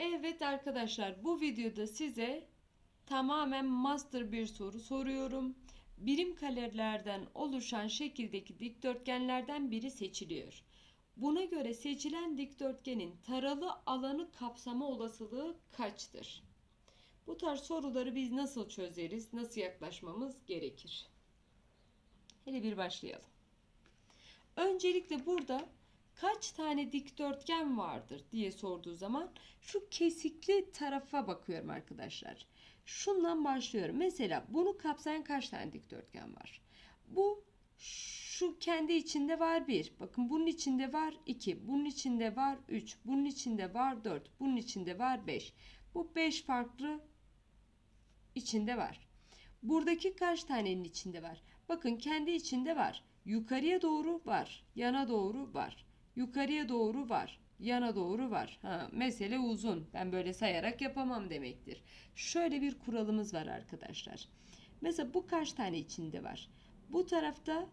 Evet arkadaşlar bu videoda size tamamen master bir soru soruyorum. Birim karelerden oluşan şekildeki dikdörtgenlerden biri seçiliyor. Buna göre seçilen dikdörtgenin taralı alanı kapsama olasılığı kaçtır? Bu tarz soruları biz nasıl çözeriz? Nasıl yaklaşmamız gerekir? Hele bir başlayalım. Öncelikle burada kaç tane dikdörtgen vardır diye sorduğu zaman şu kesikli tarafa bakıyorum arkadaşlar. Şundan başlıyorum. Mesela bunu kapsayan kaç tane dikdörtgen var? Bu şu kendi içinde var 1. Bakın bunun içinde var 2. Bunun içinde var 3. Bunun içinde var 4. Bunun içinde var 5. Bu 5 farklı içinde var. Buradaki kaç tanenin içinde var? Bakın kendi içinde var. Yukarıya doğru var. Yana doğru var. Yukarıya doğru var. Yana doğru var. Ha, mesele uzun. Ben böyle sayarak yapamam demektir. Şöyle bir kuralımız var arkadaşlar. Mesela bu kaç tane içinde var? Bu tarafta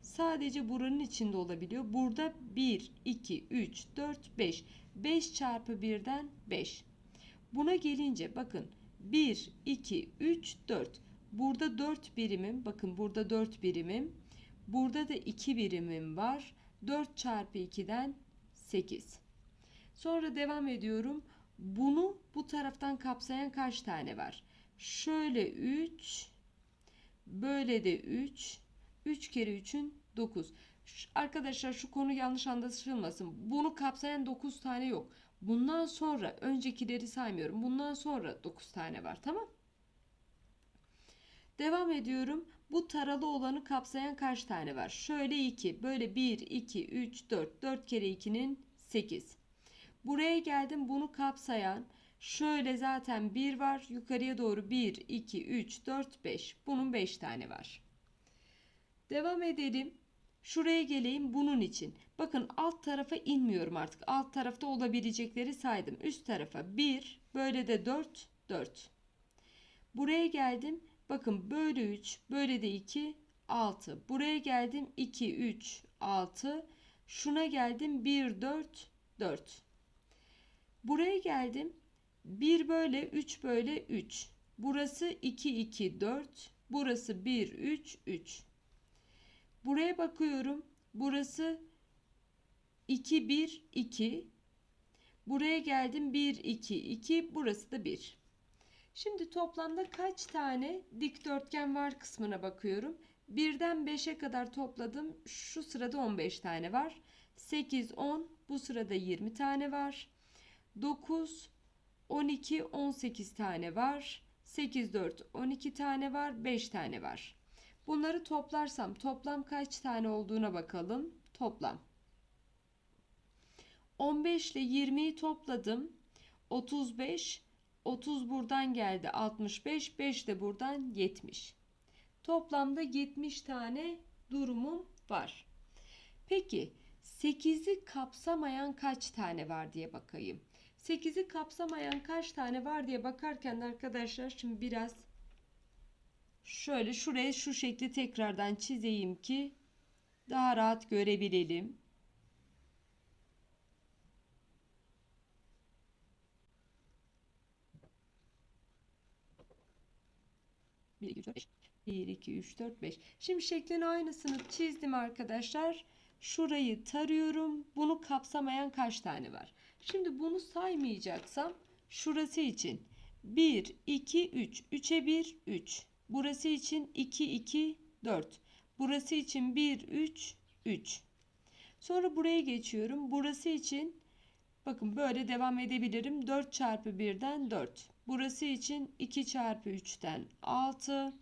sadece buranın içinde olabiliyor. Burada 1, 2, 3, 4, 5. 5 çarpı 1'den 5. Buna gelince bakın 1, 2, 3, 4. Burada 4 birimim. Bakın burada 4 birimim. Burada da 2 birimim var. 4 çarpı 2'den 8. Sonra devam ediyorum. Bunu bu taraftan kapsayan kaç tane var? Şöyle 3. Böyle de 3. 3 kere 3'ün 9. Arkadaşlar şu konu yanlış anlaşılmasın. Bunu kapsayan 9 tane yok. Bundan sonra öncekileri saymıyorum. Bundan sonra 9 tane var. Tamam? Devam ediyorum. Bu taralı olanı kapsayan kaç tane var? Şöyle 2. Böyle 1, 2, 3, 4. 4 kere 2'nin 8. Buraya geldim. Bunu kapsayan şöyle zaten 1 var. Yukarıya doğru 1, 2, 3, 4, 5. Bunun 5 tane var. Devam edelim. Şuraya geleyim bunun için. Bakın alt tarafa inmiyorum artık. Alt tarafta olabilecekleri saydım. Üst tarafa 1, böyle de 4, 4. Buraya geldim. Bakın böyle 3, böyle de 2, 6. Buraya geldim 2, 3, 6. Şuna geldim 1, 4, 4. Buraya geldim 1 böyle 3 böyle 3. Burası 2, 2, 4. Burası 1, 3, 3. Buraya bakıyorum. Burası 2, 1, 2. Buraya geldim 1, 2, 2. Burası da 1. Şimdi toplamda kaç tane dikdörtgen var kısmına bakıyorum. 1'den 5'e kadar topladım. Şu sırada 15 tane var. 8, 10. Bu sırada 20 tane var. 9, 12, 18 tane var. 8, 4, 12 tane var. 5 tane var. Bunları toplarsam toplam kaç tane olduğuna bakalım. Toplam. 15 ile 20'yi topladım. 35, 30 buradan geldi 65, 5 de buradan 70. Toplamda 70 tane durumum var. Peki 8'i kapsamayan kaç tane var diye bakayım. 8'i kapsamayan kaç tane var diye bakarken arkadaşlar şimdi biraz şöyle şuraya şu şekli tekrardan çizeyim ki daha rahat görebilelim. Bir, iki, üç, dört, beş. 1, 2, 3, 4, 5. Şimdi şeklin aynısını çizdim arkadaşlar. Şurayı tarıyorum. Bunu kapsamayan kaç tane var? Şimdi bunu saymayacaksam şurası için 1, 2, 3. 3'e 1, 3. Burası için 2, 2, 4. Burası için 1, 3, 3. Sonra buraya geçiyorum. Burası için bakın böyle devam edebilirim. 4 çarpı 1'den 4. Burası için 2 çarpı 3'ten 6.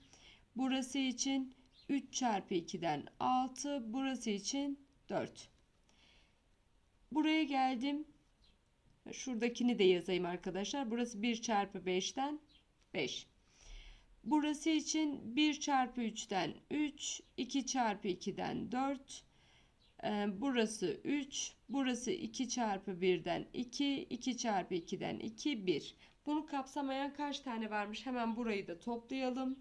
Burası için 3 çarpı 2'den 6. Burası için 4. Buraya geldim. Şuradakini de yazayım arkadaşlar. Burası 1 çarpı 5'ten 5. Burası için 1 çarpı 3'ten 3. 2 çarpı 2'den 4. Burası 3. Burası 2 çarpı 1'den 2. 2 çarpı 2'den 2. 1. Bunu kapsamayan kaç tane varmış? Hemen burayı da toplayalım.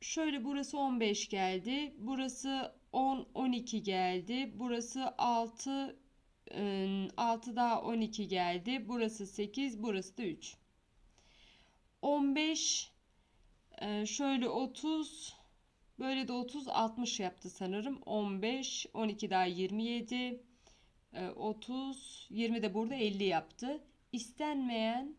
Şöyle burası 15 geldi. Burası 10, 12 geldi. Burası 6, 6 daha 12 geldi. Burası 8, burası da 3. 15 e, şöyle 30 böyle de 30 60 yaptı sanırım. 15 12 daha 27 e, 30 20 de burada 50 yaptı. İstenmeyen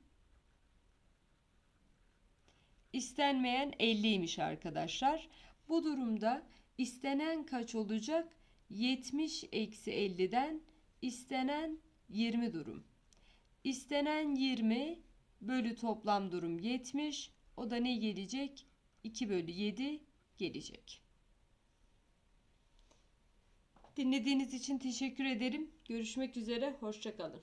istenmeyen 50'ymiş arkadaşlar. Bu durumda istenen kaç olacak? 70 eksi 50'den istenen 20 durum. İstenen 20 bölü toplam durum 70. O da ne gelecek? 2 bölü 7 gelecek. Dinlediğiniz için teşekkür ederim. Görüşmek üzere. Hoşçakalın.